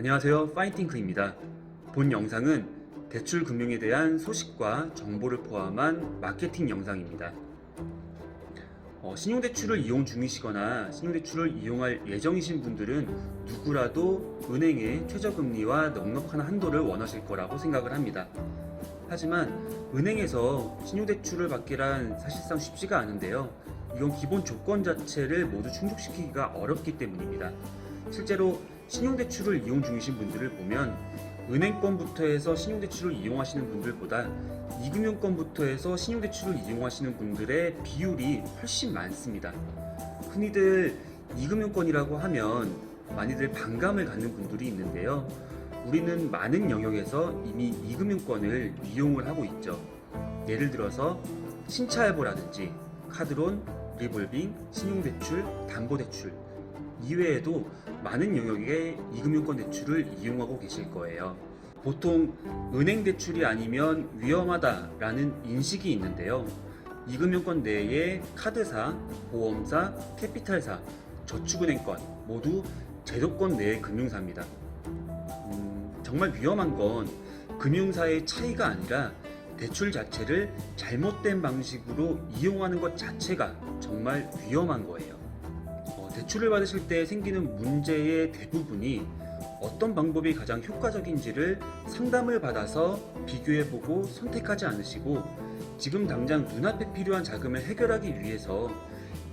안녕하세요. 파이팅크입니다. 본 영상은 대출 금융에 대한 소식과 정보를 포함한 마케팅 영상입니다. 어, 신용대출을 이용 중이시거나 신용대출을 이용할 예정이신 분들은 누구라도 은행의 최저금리와 넉넉한 한도를 원하실 거라고 생각을 합니다. 하지만 은행에서 신용대출을 받기란 사실상 쉽지가 않은데요. 이건 기본 조건 자체를 모두 충족시키기가 어렵기 때문입니다. 실제로 신용대출을 이용 중이신 분들을 보면 은행권부터 해서 신용대출을 이용하시는 분들보다 이금융권부터 해서 신용대출을 이용하시는 분들의 비율이 훨씬 많습니다. 흔히들 이금융권이라고 하면 많이들 반감을 갖는 분들이 있는데요. 우리는 많은 영역에서 이미 이금융권을 이용을 하고 있죠. 예를 들어서 신차할부라든지 카드론, 리볼빙, 신용대출, 담보대출 이외에도 많은 영역의 이금융권 대출을 이용하고 계실 거예요. 보통 은행 대출이 아니면 위험하다라는 인식이 있는데요. 이금융권 내에 카드사, 보험사, 캐피탈사, 저축은행권 모두 제도권 내의 금융사입니다. 음, 정말 위험한 건 금융사의 차이가 아니라 대출 자체를 잘못된 방식으로 이용하는 것 자체가 정말 위험한 거예요. 어, 대출을 받으실 때 생기는 문제의 대부분이 어떤 방법이 가장 효과적인지를 상담을 받아서 비교해보고 선택하지 않으시고 지금 당장 눈앞에 필요한 자금을 해결하기 위해서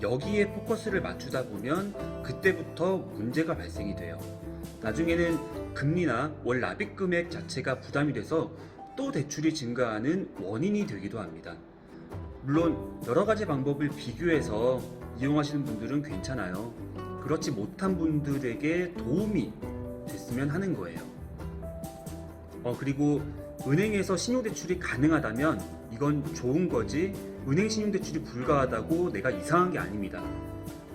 여기에 포커스를 맞추다 보면 그때부터 문제가 발생이 돼요. 나중에는 금리나 월 납입 금액 자체가 부담이 돼서 또 대출이 증가하는 원인이 되기도 합니다. 물론 여러 가지 방법을 비교해서 이용하시는 분들은 괜찮아요. 그렇지 못한 분들에게 도움이 됐으면 하는 거예요. 어, 그리고 은행에서 신용대출이 가능하다면 이건 좋은 거지 은행 신용대출이 불가하다고 내가 이상한 게 아닙니다.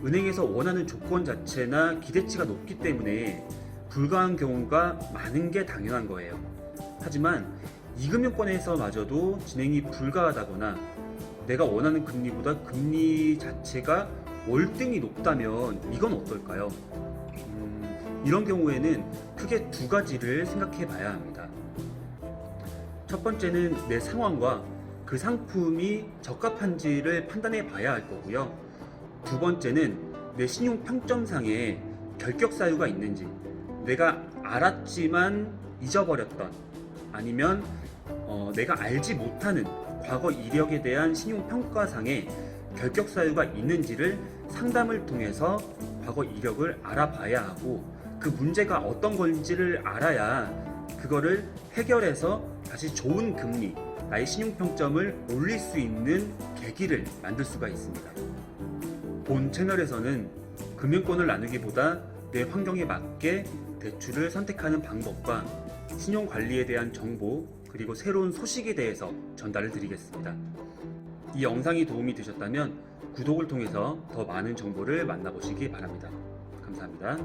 은행에서 원하는 조건 자체나 기대치가 높기 때문에 불가한 경우가 많은 게 당연한 거예요. 하지만 이금융권에서마저도 진행이 불가하다거나 내가 원하는 금리보다 금리 자체가 월등히 높다면 이건 어떨까요? 음, 이런 경우에는 크게 두 가지를 생각해 봐야 합니다. 첫 번째는 내 상황과 그 상품이 적합한지를 판단해 봐야 할 거고요. 두 번째는 내 신용 평점상에 결격 사유가 있는지, 내가 알았지만 잊어버렸던, 아니면 어, 내가 알지 못하는 과거 이력에 대한 신용 평가상에 결격 사유가 있는지를 상담을 통해서 과거 이력을 알아봐야 하고 그 문제가 어떤 건지를 알아야 그거를 해결해서 다시 좋은 금리, 나의 신용 평점을 올릴 수 있는 계기를 만들 수가 있습니다. 본 채널에서는 금융권을 나누기보다 내 환경에 맞게 대출을 선택하는 방법과 신용 관리에 대한 정보 그리고 새로운 소식에 대해서 전달을 드리겠습니다. 이 영상이 도움이 되셨다면 구독을 통해서 더 많은 정보를 만나보시기 바랍니다. 감사합니다.